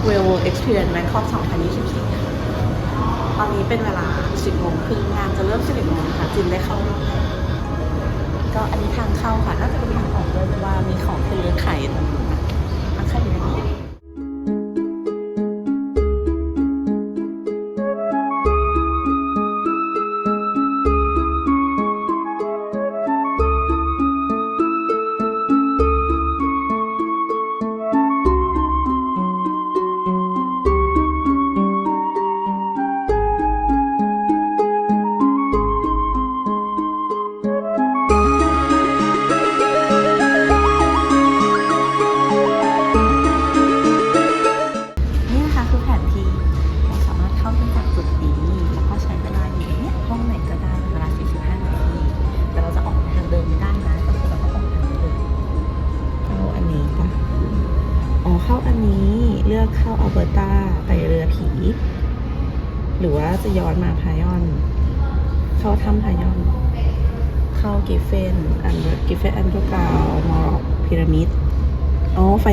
Ragnarok Railroad Experience Bangkok 2024 ตอนนี้เป็นเวลา 10โมงครึ่งงานจะเริ่ม 11โมงค่ะจินได้เข้า ก็อันนี้ทางเข้าค่ะ น่าจะเป็นทางออกด้วยเพราะว่ามีของให้เลือกขาย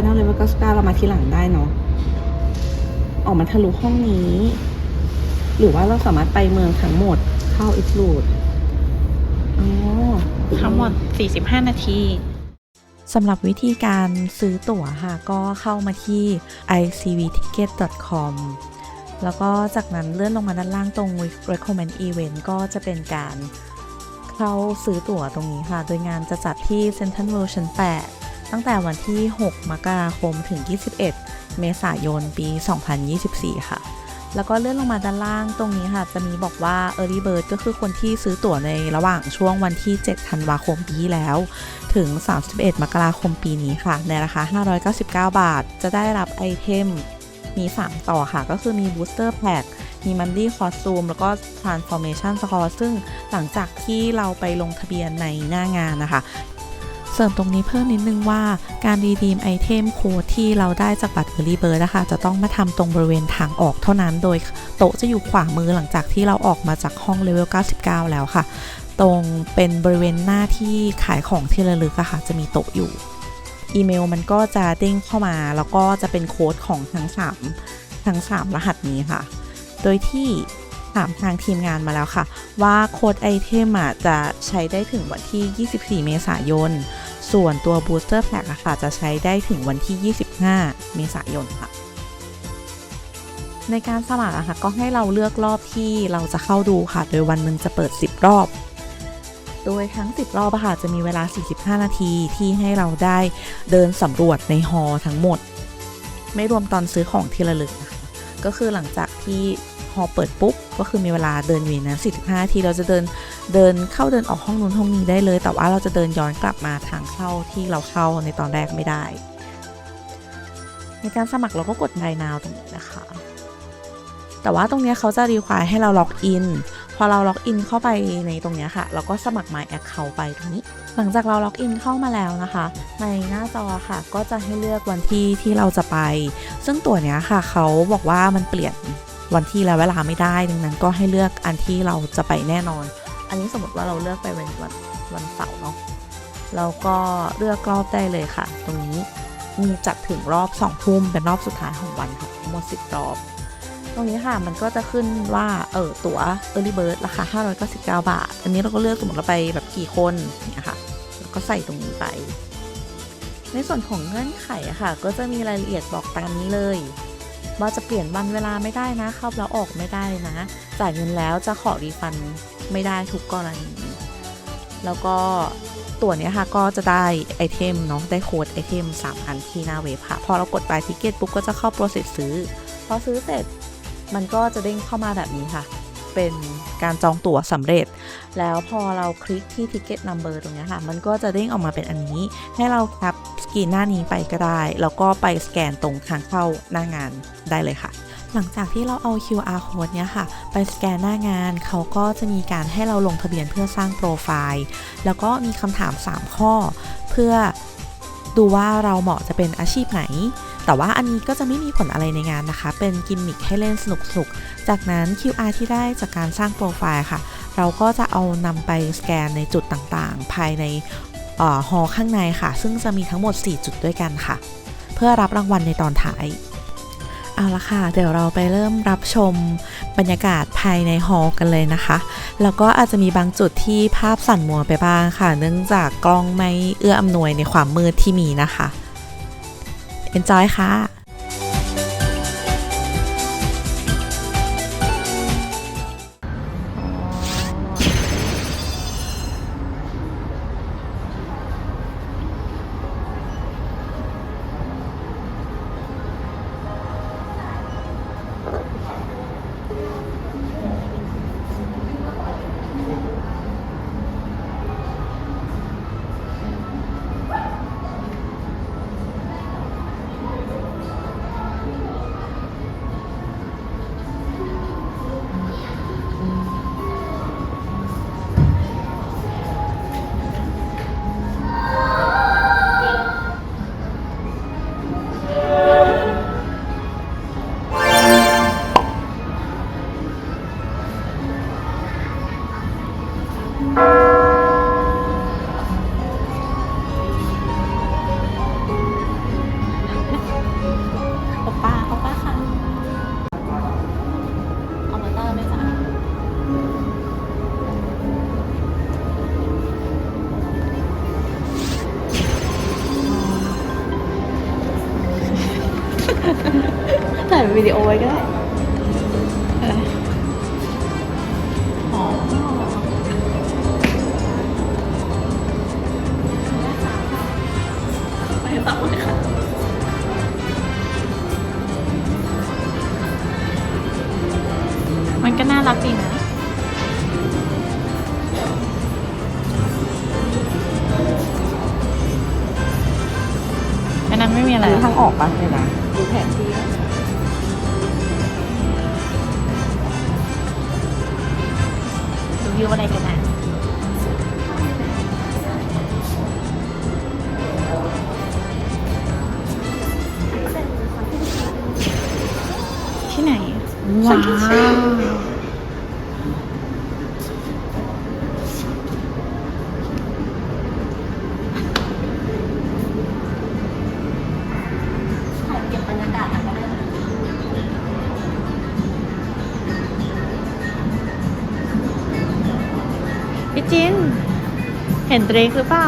นอลเลเวลก็สตาเรามาทีหลังได้เนาะออกมาทะลุห้องนี้ หรือว่าเราสามารถไปเมืองทั้งหมดเข้าอิสลูดอ๋อทั้งหมด 45 นาทีสำหรับวิธีการซื้อตั๋วค่ะ ก็เข้ามาที่ icvticket.com แล้วก็จากนั้นเลื่อนลงมาด้านล่างตรง recommend event ก็จะเป็นการเข้าซื้อตั๋วตรงนี้ค่ะ โดยงานจะจัดที่ Central World ชั้น8 ตั้งแต่วันที่ 6 มกราคมถึง 21 เมษายน ปี 2024 ค่ะ แล้วก็เลื่อนลงมาด้านล่างตรงนี้ค่ะ จะมีบอกว่า Early Bird ก็คือคนที่ซื้อตั๋วในระหว่างช่วงวันที่ 7 ธันวาคมปีแล้ว ถึง 31 มกราคมปีนี้ค่ะ ในราคา 599 บาท จะได้รับไอเทมมี 3 ต่อค่ะ ก็คือมี Booster Pack มี Monthly Costume แล้วก็ Transformation Score ซึ่งหลังจากที่เราไปลงทะเบียนในหน้างานนะคะ เสริมตรงนี้เพิ่มนิดนึงว่าการรีดีมไอเทมโค้ดที่เราได้จากบัตร Early Bird นะคะจะต้องมาทำตรงบริเวณทางออกเท่านั้น โดยโต๊ะจะอยู่ขวามือหลังจากที่เราออกมาจากห้องเลเวล 99 แล้วค่ะ ตรงเป็นบริเวณหน้าที่ขายของที่ระลึกอะค่ะ จะมีโต๊ะอยู่ อีเมลมันก็จะเด้งเข้ามา แล้วก็จะเป็นโค้ดของทั้ง 3 ทั้ง 3 รหัสนี้ค่ะ โดยที่ถามทางทีมงานมาแล้วค่ะ ว่าโค้ดไอเทมจะใช้ได้ถึงวันที่ 24 เมษายน ส่วนตัว Booster Pack อะค่ะ จะใช้ได้ถึงวันที่ 25 เมษายนค่ะ ในการสมัครอะค่ะ ก็ให้เราเลือกรอบที่เราจะเข้าดูค่ะ โดยวันหนึ่งจะเปิด 10 รอบ โดยทั้ง 10 รอบอะค่ะ จะมีเวลา 45 นาทีที่ให้เราได้เดินสำรวจในฮอล์ทั้งหมด ไม่รวมตอนซื้อของที่ระลึกนะคะ ก็คือหลังจากที่ อเปิดปุ๊บก็คือมีเวลาเดินอยู่ในนั้น45นาทีเราจะเดินเดินเข้าเดินออกห้องนู้นห้องนี้ได้เลย แต่ว่าเราจะเดินย้อนกลับมาทางเข้าที่เราเข้าในตอนแรกไม่ได้ ในการสมัครเราก็กด buy now ตรงนี้นะคะ แต่ว่าตรงนี้เขาจะรีควายให้เราล็อกอินพอเราล็อกอินเข้าไปในตรงนี้ค่ะ เราก็สมัคร My Account ไปตรงนี้ หลังจากเราล็อกอินเข้ามาแล้วนะคะ ในหน้าจอค่ะ ก็จะให้เลือกวันที่ที่เราจะไป ซึ่งตัวเนี้ยค่ะ เขาบอกว่ามันเปลี่ยน วันที่และเวลาไม่ได้ ดังนั้นก็ให้เลือกอันที่เราจะไปแน่นอน อันนี้สมมติว่าเราเลือกไปเป็นวันวันเสาร์เนาะเราก็เลือกรอบได้เลยค่ะ ตรงนี้มีจัดถึงรอบ2ทุ่มเป็นรอบสุดท้ายของวันค่ะทั้งหมด10รอบ ตรงนี้ค่ะมันก็จะขึ้นว่าเออตั๋ว Early Bird ราคา599 บาท อันนี้เราก็เลือกสมมติเราไปแบบกี่คนเนี่ยค่ะแล้วก็ใส่ตรงนี้ไป ในส่วนของเงื่อนไขอะค่ะ ก็จะมีรายละเอียดบอกตามนี้เลย ว่าจะเปลี่ยนวันเวลาไม่ได้นะ เข้าแล้วออกไม่ได้เลยนะ จ่ายเงินแล้วจะขอรีฟันไม่ได้ทุกกรณีแล้วก็ตัวเนี้ยค่ะก็จะได้ไอเทมเนาะได้โค้ดไอเทม3อันที่หน้าเว็บค่ะ พอเรากด buy ticket ปุ๊บก็จะเข้าโปรเซสซื้อ พอซื้อเสร็จมันก็จะเด้งเข้ามาแบบนี้ค่ะ เป็นการจองตั๋วสำเร็จ แล้วพอเราคลิกที่ ticket number ตรงนี้ค่ะ มันก็จะเด้งออกมาเป็นอันนี้ ให้เราแคปส กรีนหน้านี้ไปก็ได้ แล้วก็ไปสแกนตรงทางเข้าหน้างานได้เลยค่ะ หลังจากที่เราเอา QR code เนี้ยค่ะ ไปสแกนหน้างานเขาก็จะมีการให้เราลงทะเบียนเพื่อสร้างโปรไฟล์ แล้วก็มีคำถาม 3 ข้อ เพื่อดูว่าเราเหมาะจะเป็นอาชีพไหน แต่ว่าอันนี้ก็จะไม่มีผลอะไรในงานนะคะ เป็นกิมมิคให้เล่นสนุกๆ จากนั้น QR ที่ได้จากการสร้างโปรไฟล์ค่ะ เราก็จะเอานำไปสแกนในจุดต่างๆ ภายใน ฮอลล์ข้างในค่ะ ซึ่งจะมีทั้งหมด 4 จุดด้วยกันค่ะ เพื่อรับรางวัลในตอนท้าย เอาละค่ะ เดี๋ยวเราไปเริ่มรับชมบรรยากาศภายในฮอลล์กันเลยนะคะ แล้วก็อาจจะมีบางจุดที่ภาพสั่นมัวไปบ้างค่ะ เนื่องจากกล้องไม่เอื้ออำนวยในความมืดที่มีนะคะ Enjoy ค่ะ พี่จิน เห็นเดรกหรือเปล่า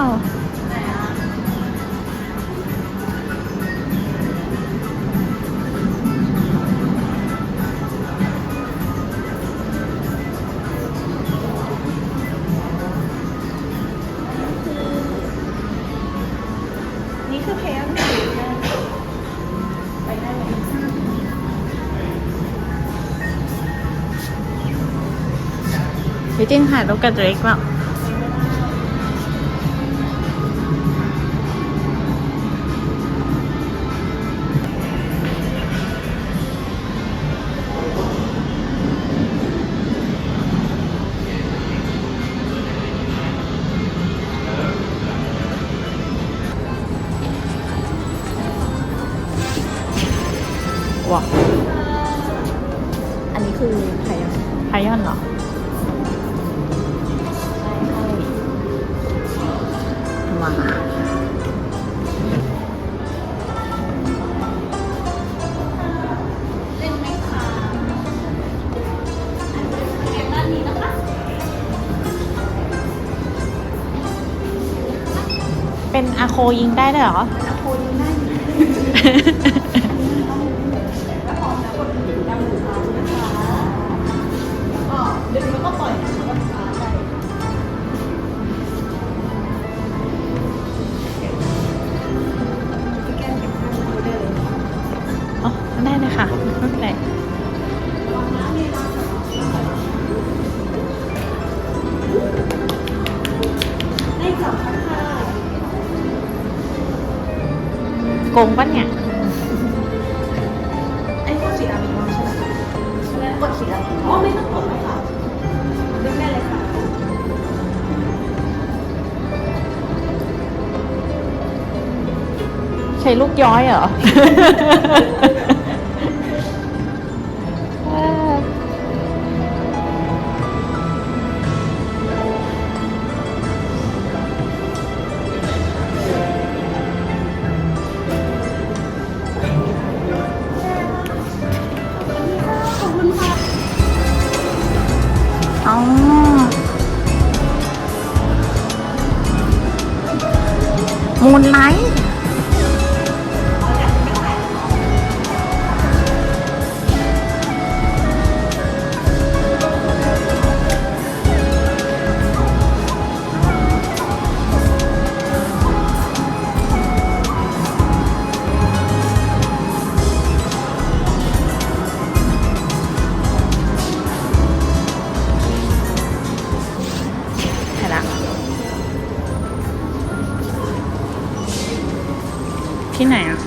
พี่จินถ่ายรูปกับเดรกเปล่าว้า ยิงได้ด้วยเหรออาโคยิงได้ ย้อยเหรอเอ ที่ไหนอะ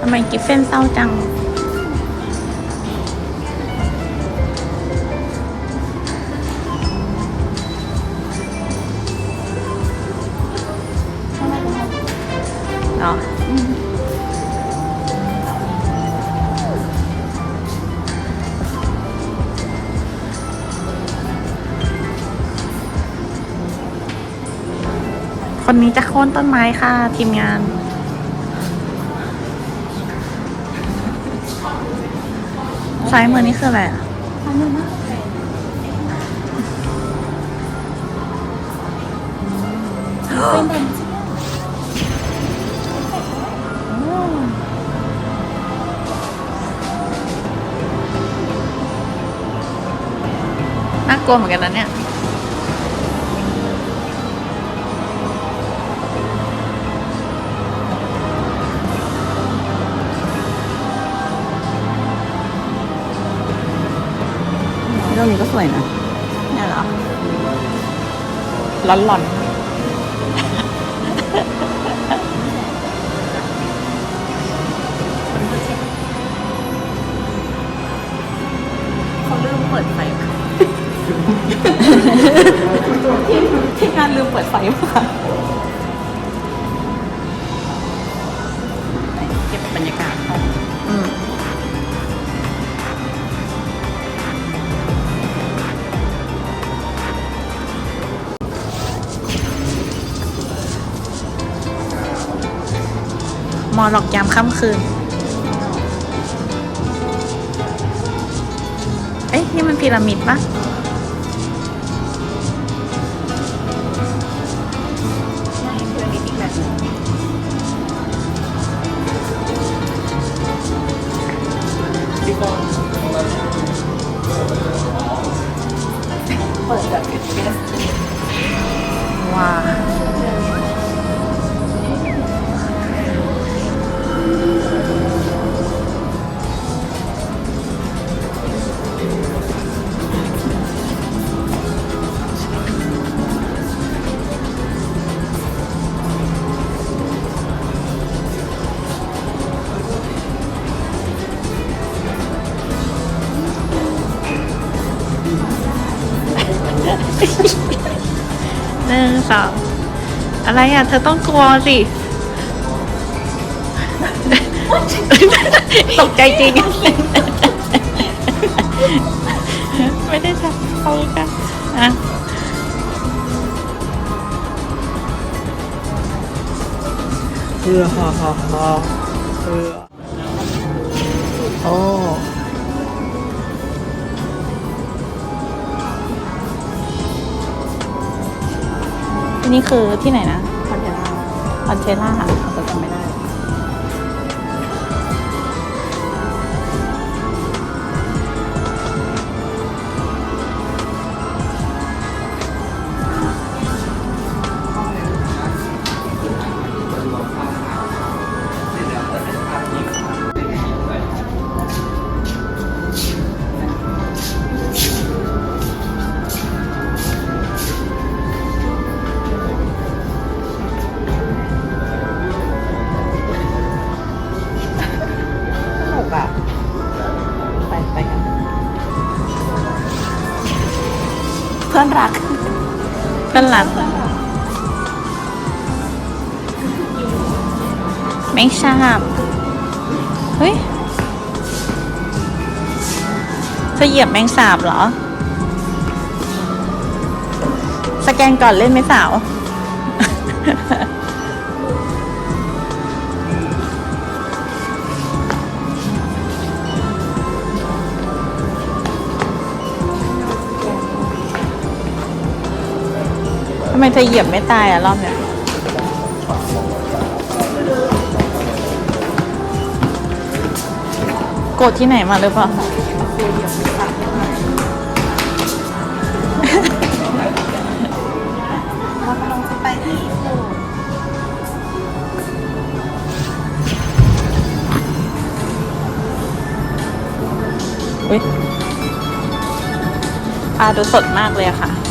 ทำไมกิฟเฟนเศร้าจัง คนนี้จะโค่นต้นไม้ค่ะ ทีมงานซ้ายมือนี่คืออะไรน่ากลัวเหมือนกันนะเนี่ย เรื่องนี้ก็สวยนะเนี่ยเหรอร้อนร้อนเขาลืมเปิดไฟค่ะที่ที่งานลืมเปิดไฟมา อหลอกยามค่ำคืน เอ๊ะนี่มันพีระมิดปะใช่พีระมิดอีกแบบหนึงเปิดแบบเป็นเสว้า หนึ่งสองอะไรอะ เธอต้องกลัวสิ ตกใจจริง ไม่ได้ทำเขาค่ะอะเพื่อฮ่าฮ่าฮ่าเพื่อโอ้นี่คือที่ไหนนะคอนเทนเนอร์คอนเทล่า อนรักต้อนรัก ไม่ทราบเฮ้ยเธอเหยียบแมงสาบเหรอ สแกนก่อนเล่นไหมสาว ไมเธอเหยียบไม่ตายอะรอบเนี้ยโกรธที่ไหนมาหรือเปล่าเรากำลังจะไปที่อู่อุ๊ยปลาดูสดมากเลยอะค่ะ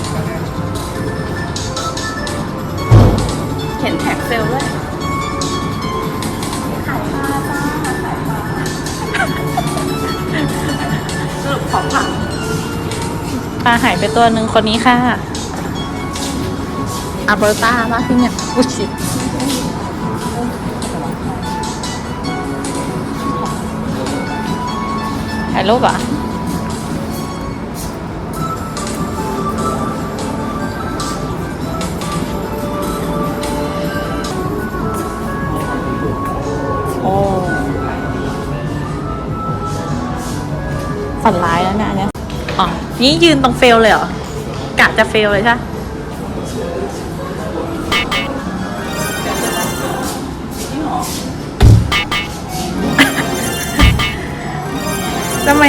ปลาหายไปตัวหนึ่งคนนี้ค่ะอัลเบอร์ตามาที่เนี่ยอุ้ยชิถ่ายรูปเหรอะโอ้ฝันร้ายแล้วเนี่ยอันเนี้ยอ๋อนี่ยืนตรงเฟลเลยเหรอ กะจะเฟลเลยใช่ปะทำไม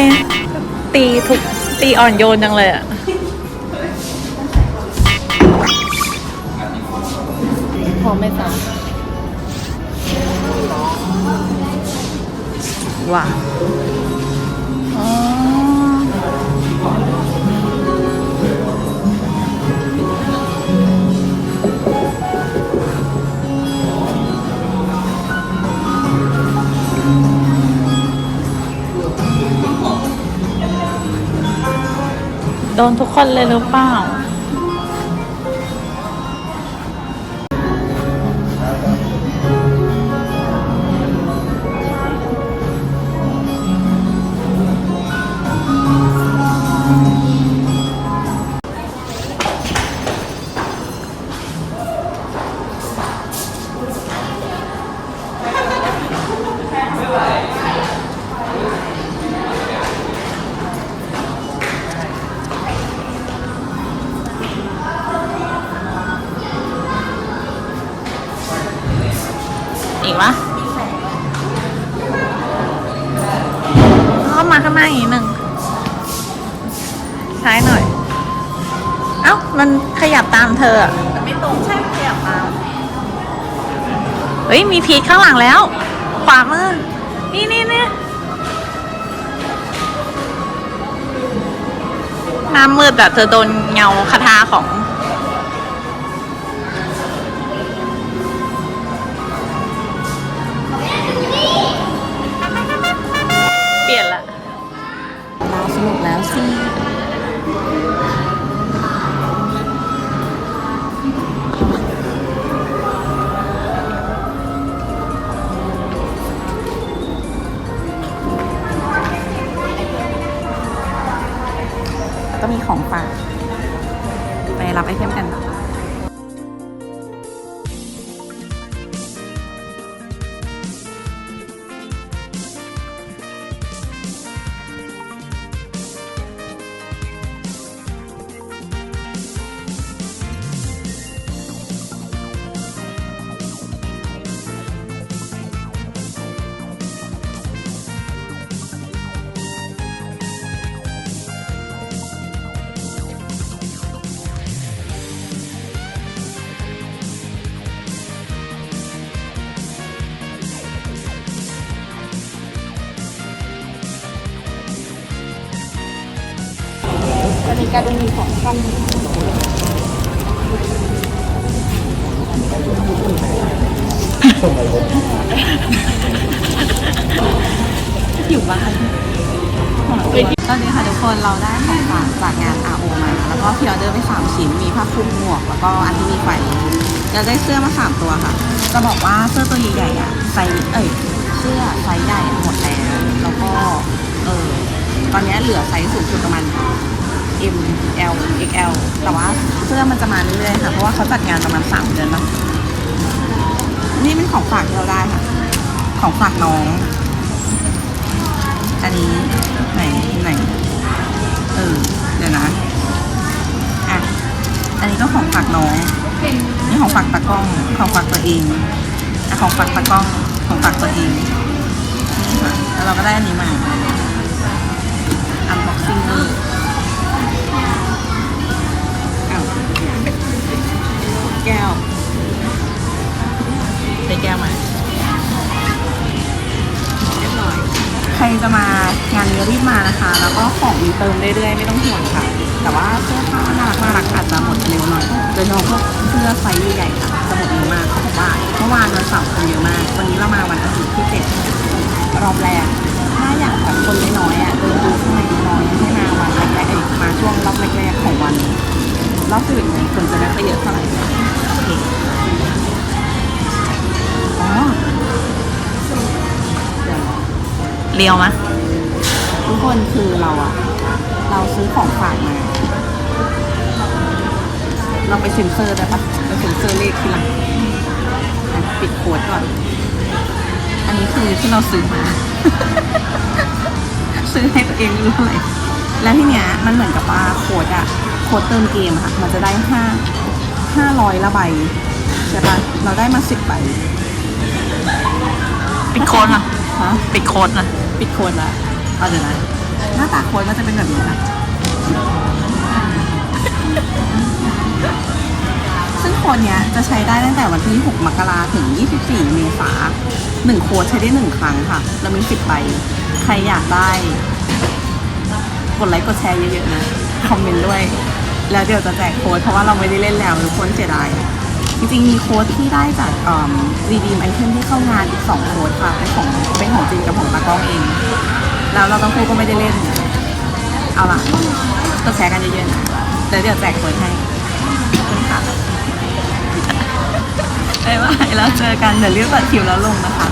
ตีทุกตีอ่อนโยนจังเลยอะพอไม่ตามว่ะอ๋อ โดนทุกคนเลยหรือเปล่า ยับตามเธออะแต่ไม่ตรงใช่ไหมขยับตามเฮ้ย มีพีทข้างหลังแล้ว ขวามือ นี่นี่นี่หน้ามืดอะเธอโดนเงาคาถาของเปลี่ยนละเราสนุกแล้วสิ ก็มีของฝาก ไปรับไอเทมกัน อันนี้การมีของท่านอยู่บ้านตอนนี้ค่ะทุกคนเราได้ของฝากจากงาน RO มา แล้วก็พิออเดอร์ไปสามชิ้น มีผ้าคลุมหมวก แล้วก็อันที่มีไฟเราได้เสื้อมาสามตัวค่ะ จะบอกว่าเสื้อตัวใหญ่ๆอะไซส์เอ้ยเสื้อไซส์ใหญ่หมดแล้ว แล้วก็เออตอนนี้เหลือไซส์สูงสุดประมาณ M L XL แต่ว่าเสื้อมันจะมาเรื่อยๆค่ะ เพราะว่าเขาจัดงานประมาณสามเดือนเนาะนี่เป็นของฝากที่เราได้ค่ะ ของฝากน้อง อันนี้ไหนไหนเออเดี๋ยวนะอะอันนี้ก็ของฝากน้อง นี่ของฝากตากล้องของฝากตัวเองอะของฝากตากล้องของฝากตัวเองนี่ค่ะแล้วเราก็ได้อันนี้มา ได้แก้วมาเรียบร้อยใครจะมางานนี้รีบมานะคะ แล้วก็ของมีเติมเรื่อยๆไม่ต้องห่วงค่ะ แต่ว่าเสื้อผ้าน่ารักน่ารักอาจจะหมดเร็วหน่อยโดยเฉพาะพวกเสื้อไซส์ใหญ่ๆค่ะจะหมดเร็วมากเขาบอกว่าเมื่อวานวันเสาร์คนเยอะมาก วันนี้เรามาวันอาทิตย์ที่เจ็ดรอบแรกถ้าอยากแบบคนน้อยๆอะเดินดูข้างในน้อยให้มาวันแรกๆมาช่วงรอบแรกๆของวันรอบสิบเอ็ดโมงคนจะไม่ค่อยเยอะเท่าไหร่ เดี๋ยวมะทุกคนคือเราอะเราซื้อของฝากมา เราไปเซ็นเซอร์ได้ปะไปเซ็นเซอร์เลขทีหลังอะปิดโค้ดก่อน อันนี้คือที่เราซื้อมา ซื้อให้ตัวเองไม่รู้เท่าไรแล้วทีเนี้ยมันเหมือนกับว่าโคดอะโคดเติมเกมอะค่ะมันจะได้ห้าห้าร้อยละใบใช่ปะเราได้มาสิบใบ ปิดโค้ดนะฮะปิดโค้ดนะปิดโค้ดละเอาเดี๋ยวนะหน้าตาโค้ดมันจะเป็นแบบนี้นะซึ่งโค้ดเนี้ยจะใช้ได้ตั้งแต่วันที่ 6 มกราถึง 24 เมษาหนึ่งโค้ดใช้ได้หนึ่งครั้งค่ะแล้วมี 10 ใบ ใครอยากได้ กดไลค์กดแชร์เยอะๆนะ คอมเมนต์ด้วย แล้วเดี๋ยวจะแจกโค้ดเพราะว่าเราไม่ได้เล่นแล้วทุกคนเสียดาย จริงๆ มีโค้ดที่ได้จากรีดีมไอเทมที่เข้างานอีกสองโค้ดค่ะ เป็นของเป็นของจริงกับของตากล้องเอง แล้วเราต้องพูดก็ไม่ได้เล่น เอาล่ะก็แชร์กันเยอะๆนะแล้วเดี๋ยวแจกโค้ดให้ค่ะบ๊ายบายแล้วเจอกันเดี๋ยวเรีบตัดคิวแล้วลงนะคะ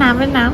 นามันเว